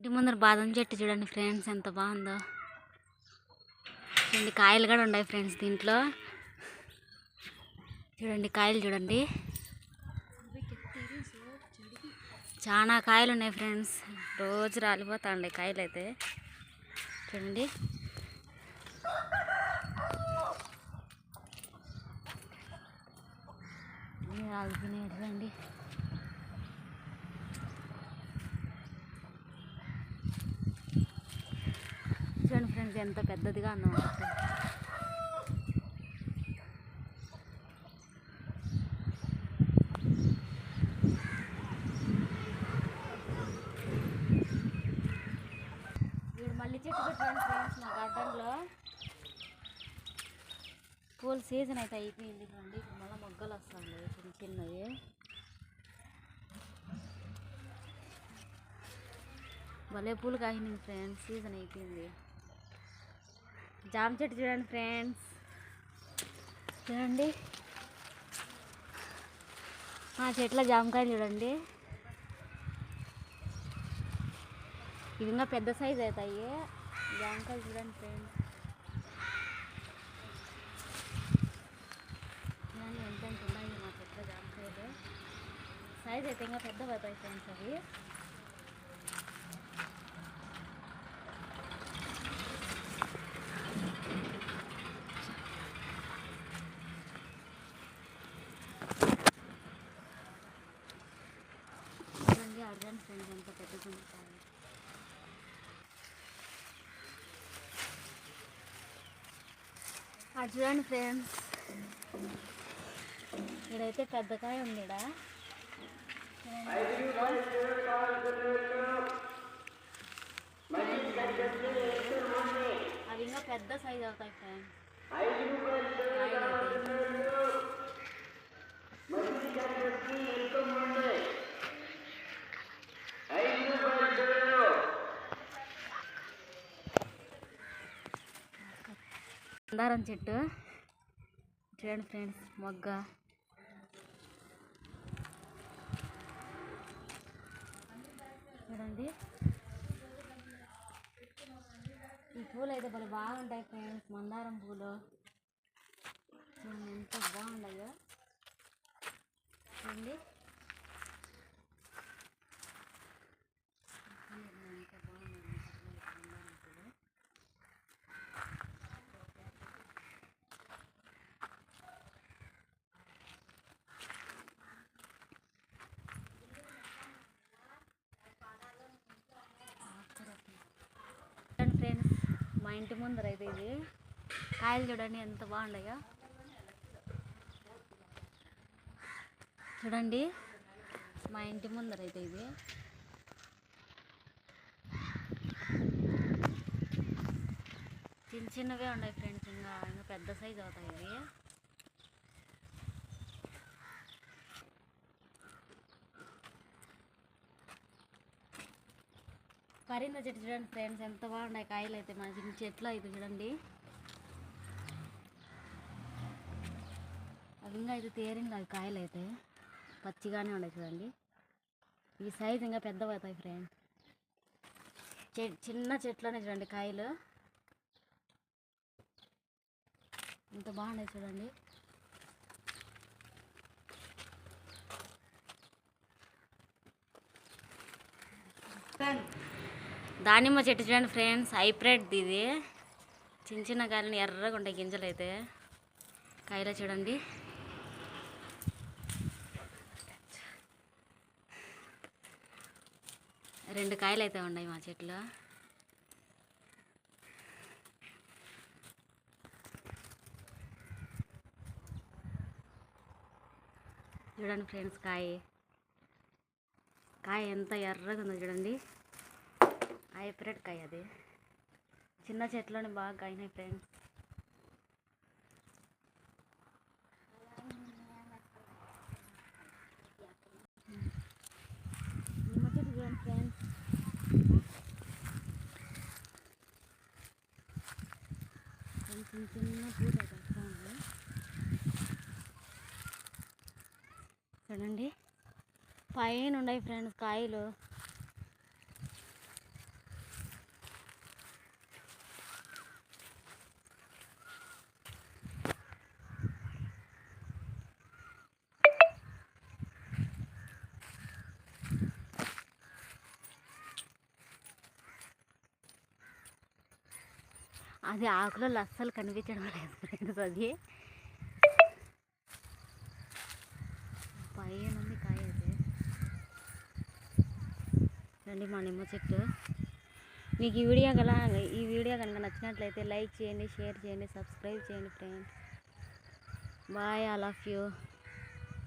ఇంటి ముందర బాదం చెట్టు చూడండి ఫ్రెండ్స్ ఎంత బాగుందో. చూడండి కాయలు కూడా ఉన్నాయి ఫ్రెండ్స్ దీంట్లో. చూడండి కాయలు చూడండి. చాలా కాయలు ఉన్నాయి ఫ్రెండ్స్. రోజు రాలిపోతా ఉండే కాయలు అయితే చూడండి. అన్నీ రాలిపోయినాయి చూడండి చూడండి ఫ్రెండ్స్ ఎంత పెద్దదిగా ఉందో మళ్ళీ చెట్టు పెట్టాను ఫ్రెండ్స్ మా గార్డెన్లో. పూల సీజన్ అయితే అయిపోయింది చూడండి. ఇప్పుడు మళ్ళీ మొగ్గలు వస్తాయి చిన్న చిన్నవి. భలే పూలు కాసినాయి ఫ్రెండ్స్. సీజన్ అయిపోయింది. జామ చెట్టు చూడండి ఫ్రెండ్స్. చూడండి. మా చెట్ల జామకాయలు చూడండి. ఇవి ఇంకా పెద్ద సైజ్ అవుతాయి. జామకాయలు చూడండి ఫ్రెండ్స్. ఎంత ఎంత ఉన్నాయి మా చెట్ల జామకాయలు. సైజ్ అయితే ఇంకా పెద్ద అవుతాయి ఫ్రెండ్స్ అవి చూడండి అడగండి ఫ్రెండ్స్ ఎంత పెద్దగా చూడండి ఫ్రెండ్స్ ఇక్కడైతే పెద్ద కాయ ఉంది అవి ఇంకా పెద్ద సైజ్ అవుతాయి ఫ్రెండ్స్ కాయలు అయితే. మందారం చెట్టు. చూడండి ఫ్రెండ్స్ మొగ్గ. చూడండి. ఈ పూలు అయితే భలే బాగుంటాయి ఫ్రెండ్స్ మందారం పూలు. చూడండి ఎంత బాగుండదు చూడండి ఎంత బాగున్నాయి మందారం పూలు చూడండి ఫ్రెండ్స్ మా ఇంటి ముందర అయితే ఇది. కాయలు చూడండి ఎంత బాగుండగా చూడండి మా ఇంటి ముందర అయితే ఇది. చిన్న చిన్నవే ఉన్నాయి ఫ్రెండ్స్ ఇంకా ఇంకా పెద్ద సైజ్ అవుతాయి ఇవి. పరింద చెట్టు చూడండి ఫ్రెండ్స్ ఎంత బాగున్నాయి కాయలు అయితే. మన చిన్న చెట్లు అయితే చూడండి. అవి ఇంకా అయితే తేరింది అవి కాయలు అయితే. పచ్చిగానే ఉన్నాయి చూడండి. ఈ సైజ్ ఇంకా పెద్ద అవుతాయి ఫ్రెండ్స్. చె చిన్న చెట్లోనే చూడండి కాయలు. ఎంత బాగున్నాయి చూడండి. దానిమ్మ చెట్టు చూడండి ఫ్రెండ్స్ హైబ్రిడ్ ఇది. చిన్న చిన్న కాయలని ఎర్రగా ఉంటాయి గింజలు అయితే. కాయలు చూడండి. రెండు కాయలు అయితే ఉన్నాయి మా చెట్లు చూడండి ఫ్రెండ్స్ కాయ. కాయ ఎంత ఎర్రగా ఉందో చూడండి. హైబ్రిడ్ కాయ అది. చిన్న చెట్లోనే బాగా కాయినాయి ఫ్రెండ్స్. ఫ్రెండ్స్ కొంచెం చిన్న పూట అయితే చూడండి. పైన ఉన్నాయి ఫ్రెండ్స్ కాయలు. అది ఆకులలో అస్సలు కనిపించడం లేదు ఫ్రెండ్స్ అది. పైన ఉంది కాయ అయితే రండి మా నిమ్మ చెట్టు. మీకు ఈ వీడియో గల ఈ వీడియో కనుక నచ్చినట్లయితే లైక్ చేయండి షేర్ చేయండి సబ్స్క్రైబ్ చేయండి friends. Bye I love you.